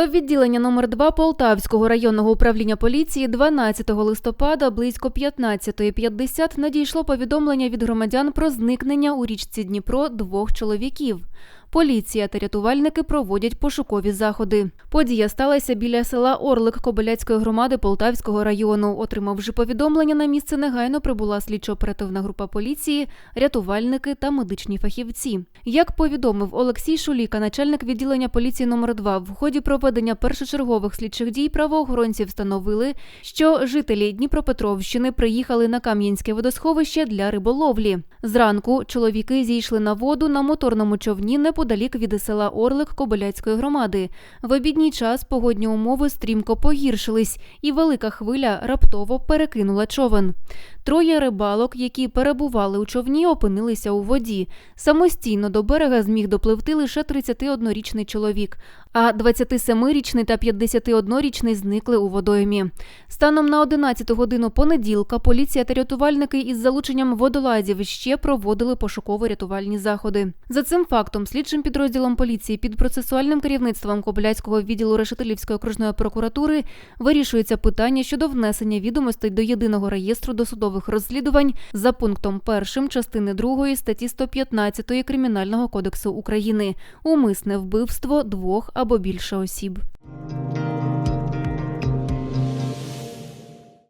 До відділення номер 2 Полтавського районного управління поліції 12 листопада близько 15.50 надійшло повідомлення від громадян про зникнення у річці Дніпро двох чоловіків. Поліція та рятувальники проводять пошукові заходи. Подія сталася біля села Орлик Кобиляцької громади Полтавського району. Отримавши повідомлення на місце, негайно прибула слідчо-оперативна група поліції, рятувальники та медичні фахівці. Як повідомив Олексій Шуліка, начальник відділення поліції номер 2 в ході проведення першочергових слідчих дій правоохоронці встановили, що жителі Дніпропетровщини приїхали на Кам'янське водосховище для риболовлі. Зранку чоловіки зійшли на воду на моторному човні неподалік від села Орлик Кобиляцької громади. В обідній час погодні умови стрімко погіршились, і велика хвиля раптово перекинула човен. Троє рибалок, які перебували у човні, опинилися у воді. Самостійно до берега зміг допливти лише 31-річний чоловік, а 27-річний та 51-річний зникли у водоймі. Станом на 11 годину понеділка поліція та рятувальники із залученням водолазів ще проводили пошуково-рятувальні заходи. За цим фактом, слідчим підрозділом поліції під процесуальним керівництвом Кобиляцького відділу Решетилівської окружної прокуратури вирішується питання щодо внесення відомостей до єдиного реєстру досудових розслідувань за пунктом 1 частини 2 статті 115 Кримінального кодексу України умисне вбивство двох або більше осіб.